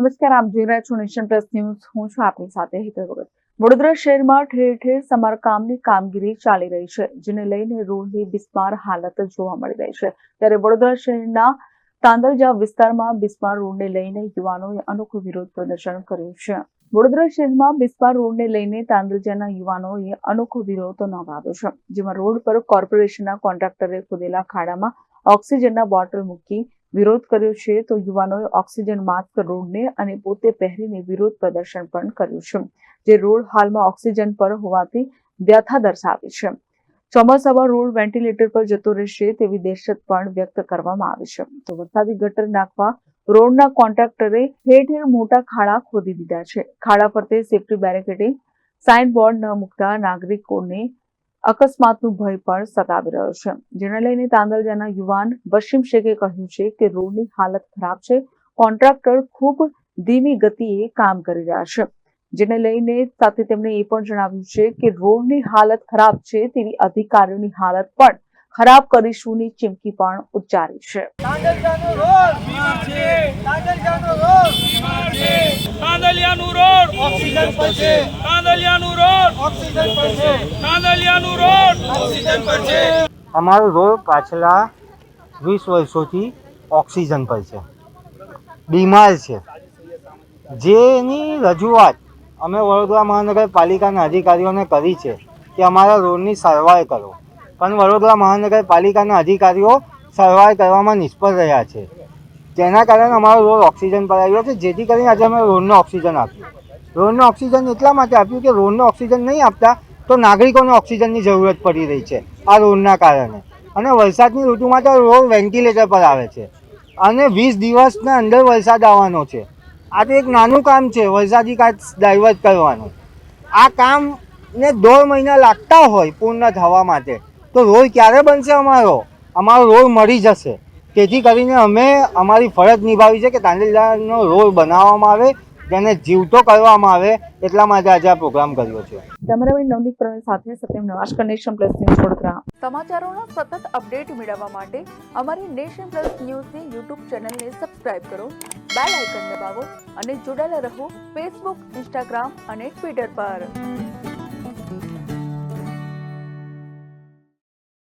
નમસ્કાર, આપ જોઈ રહ્યા છો નેશન પ્લસ ન્યૂઝ. હું છું આપની સાથે હિતર ભગત. વડોદરા શહેરમાં ઠેર ઠેર સમારકામની કામગીરી ચાલી રહી છે, જેને લઈને રોડની બિસ્માર હાલત જોવા મળી રહી છે. ત્યારે વડોદરા શહેરના તાંદલજા વિસ્તારમાં બિસ્માર રોડને લઈને યુવાનોએ અનોખો વિરોધ પ્રદર્શન કર્યું છે. વડોદરા શહેરમાં બિસ્માર રોડને લઈને તાંદલજાના યુવાનોએ અનોખો વિરોધ નોંધાવ્યો છે, જેમાં રોડ પર કોર્પોરેશનના કોન્ટ્રાક્ટરે ખોદેલા ખાડામાં ઓક્સિજનના બોટલ મૂકી વિરોધ કર્યો છે, તો યુવાનોએ ઓક્સિજન માસ્ક રોડને અને પોતે પહેરીને વિરોધ પ્રદર્શન પણ કર્યું છે, જે રોડ હાલમાં ઓક્સિજન પર હોવાથી વ્યથા દર્શાવી છે. ચોમાસામાં રોડ વેન્ટિલેટર પર જતો રહેશે તેવી દહેશત પણ વ્યક્ત કરવામાં આવી છે. તો વરસાદી ગટર નાખવા રોડના કોન્ટ્રાક્ટરે ઠેર ઠેર મોટા ખાડા ખોદી દીધા છે. ખાડા ફરતે સેફ્ટી બેરિકેડિંગ સાઇન બોર્ડ ન મૂકતા નાગરિકોને અકસ્માતનું ભય પણ સતાવી રહ્યો છે. જેને લઈને તાંદલજાના યુવાન વસીમ શેખે કહ્યું છે કે રોડની હાલત ખરાબ છે. કોન્ટ્રાક્ટર ખૂબ ધીમી ગતિએ કામ કરી રહ્યા છે. જેને લઈને સાથે તેમણે એ પણ જણાવ્યું છે કે રોડની હાલત ખરાબ છે તેવી અધિકારીઓની હાલત પણ ખરાબ કરીશુંની ચીમકી પણ ઉચ્ચારી છે. કાંદલજાનો રોડ! બીમાર છે. કાંદલજાનો રોડ! બીમાર છે. કાંદલિયાનું રોડ! ઓક્સિજન પર છે. કાંદલિયાનું રોડ. ઓક્સિજન પર છે. કાંદલિયાનું રોડ. ઓક્સિજન પર છે. અમારો રોડ પાછલા વીસ વર્ષોથી ઓક્સિજન પર છે. બીમાર છે. જેની રજૂઆત અમે વડોદરા મહાનગરપાલિકાના અધિકારીઓને કરી છે કે અમારા રોડની સારવાર કરો. પણ વડોદરા મહાનગરપાલિકાના અધિકારીઓ સારવાર કરવામાં નિષ્ફળ રહ્યા છે. જેના કારણે અમારો રોડ ઓક્સિજન પર આવ્યો છે. જેથી કરીને આજે અમે રોડને ઓક્સિજન આપ્યું. રોડને ઓક્સિજન એટલા માટે આપ્યું કે રોડને ઓક્સિજન નહીં આપતા તો નાગરિકોને ઓક્સિજનની જરૂરત પડી રહી છે આ રોડના કારણે. અને વરસાદની ઋતુમાં તો રોડ વેન્ટિલેટર પર આવે છે. અને વીસ દિવસના અંદર વરસાદ આવવાનો છે. આ તો એક નાનું કામ છે, વરસાદી કાચ ડાયવર્ટ કરવાનું. આ કામને દોઢ મહિના લાગતા હોય પૂર્ણ થવા માટે. તો રોડ ક્યારે બનશે અમારો? અમારો રોડ મળી જશે. તેથી કરીને અમે અમારી ફરજ નિભાવી છે કે તાંડેલદારનો રોડ બનાવવામાં આવે તેને જીવતો કરવામાં આવે એટલા માટે આજે આ પ્રોગ્રામ કર્યો છે. કેમેરામેન નવનીત પ્રવીણ સાથે Satyam Navash connection Plus News Vadodara. સમાચારોના સતત અપડેટ મેળવવા માટે અમારી નેશન પ્લસ ન્યૂઝની યુટ્યુબ ચેનલને સબસ્ક્રાઇબ કરો બેલ આઇકન દબાવો અને જોડાયેલા રહો ફેસબુક ઇન્સ્ટાગ્રામ અને ટ્વિટર પર.